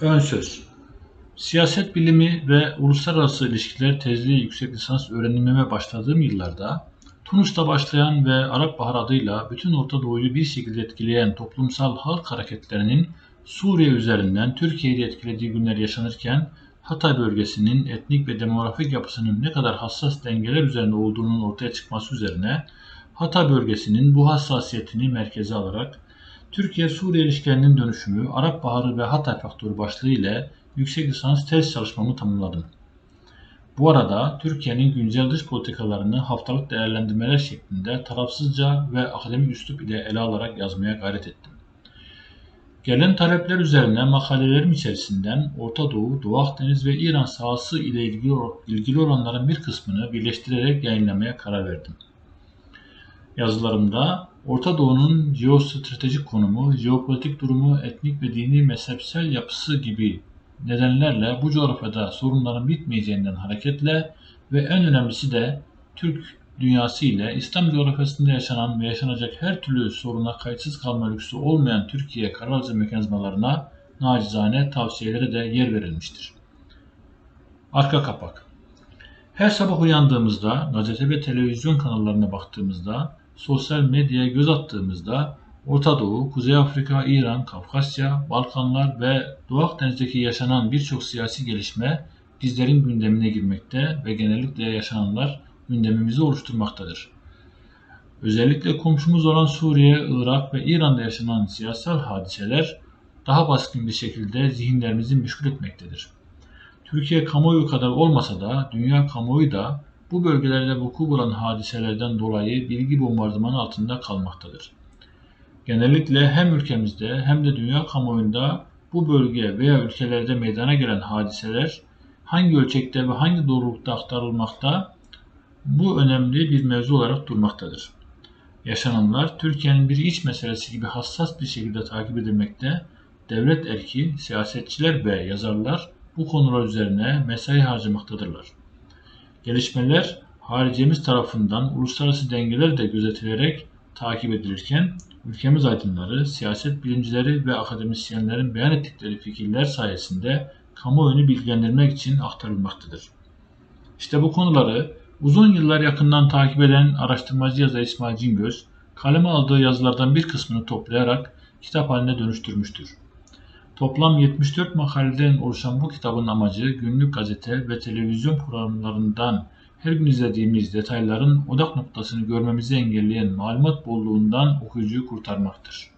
Ön söz. Siyaset bilimi ve uluslararası ilişkiler tezli yüksek lisans öğrenimime başladığım yıllarda Tunus'ta başlayan ve Arap Baharı adıyla bütün Orta Doğu'yu bir şekilde etkileyen toplumsal halk hareketlerinin Suriye üzerinden Türkiye'yi etkilediği günler yaşanırken Hatay bölgesinin etnik ve demografik yapısının ne kadar hassas dengeler üzerinde olduğunun ortaya çıkması üzerine Hatay bölgesinin bu hassasiyetini merkeze alarak Türkiye-Suriye ilişkilerinin dönüşümü, Arap Baharı ve Hatay faktörü başlığı ile yüksek lisans tez çalışmamı tamamladım. Bu arada Türkiye'nin güncel dış politikalarını haftalık değerlendirmeler şeklinde tarafsızca ve akademik üslup ile ele alarak yazmaya gayret ettim. Gelen talepler üzerine makalelerim içerisinden Orta Doğu, Doğu Akdeniz ve İran sahası ile ilgili, ilgili olanların bir kısmını birleştirerek yayınlamaya karar verdim. Yazılarımda Orta Doğu'nun jeostratejik konumu, jeopolitik durumu, etnik ve dini mezhepsel yapısı gibi nedenlerle bu coğrafyada sorunların bitmeyeceğinden hareketle ve en önemlisi de Türk dünyası ile İslam coğrafyasında yaşanan ve yaşanacak her türlü soruna kayıtsız kalma lüksü olmayan Türkiye karar mekanizmalarına nacizane tavsiyelere de yer verilmiştir. Arka kapak Her sabah uyandığımızda, gazete ve televizyon kanallarına baktığımızda, sosyal medyaya göz attığımızda Orta Doğu, Kuzey Afrika, İran, Kafkasya, Balkanlar ve Doğu Akdeniz'deki yaşanan birçok siyasi gelişme bizlerin gündemine girmekte ve genellikle yaşananlar gündemimizi oluşturmaktadır. Özellikle komşumuz olan Suriye, Irak ve İran'da yaşanan siyasal hadiseler daha baskın bir şekilde zihinlerimizi meşgul etmektedir. Türkiye kamuoyu kadar olmasa da dünya kamuoyu da bu bölgelerde vuku bulan hadiselerden dolayı bilgi bombardımanı altında kalmaktadır. Genellikle hem ülkemizde hem de dünya kamuoyunda bu bölge veya ülkelerde meydana gelen hadiseler hangi ölçekte ve hangi doğrulukta aktarılmakta bu önemli bir mevzu olarak durmaktadır. Yaşananlar Türkiye'nin bir iç meselesi gibi hassas bir şekilde takip edilmekte, devlet erki, siyasetçiler ve yazarlar bu konular üzerine mesai harcamaktadırlar. Gelişmeler haricimiz tarafından uluslararası dengeler de gözetilerek takip edilirken ülkemiz aydınları, siyaset bilimcileri ve akademisyenlerin beyan ettikleri fikirler sayesinde kamuoyunu bilgilendirmek için aktarılmaktadır. İşte bu konuları uzun yıllar yakından takip eden araştırmacı yazar İsmail Cingöz, kaleme aldığı yazılardan bir kısmını toplayarak kitap haline dönüştürmüştür. Toplam 74 makaleden oluşan bu kitabın amacı günlük gazete ve televizyon programlarından her gün izlediğimiz detayların odak noktasını görmemizi engelleyen malumat bolluğundan okuyucuyu kurtarmaktır.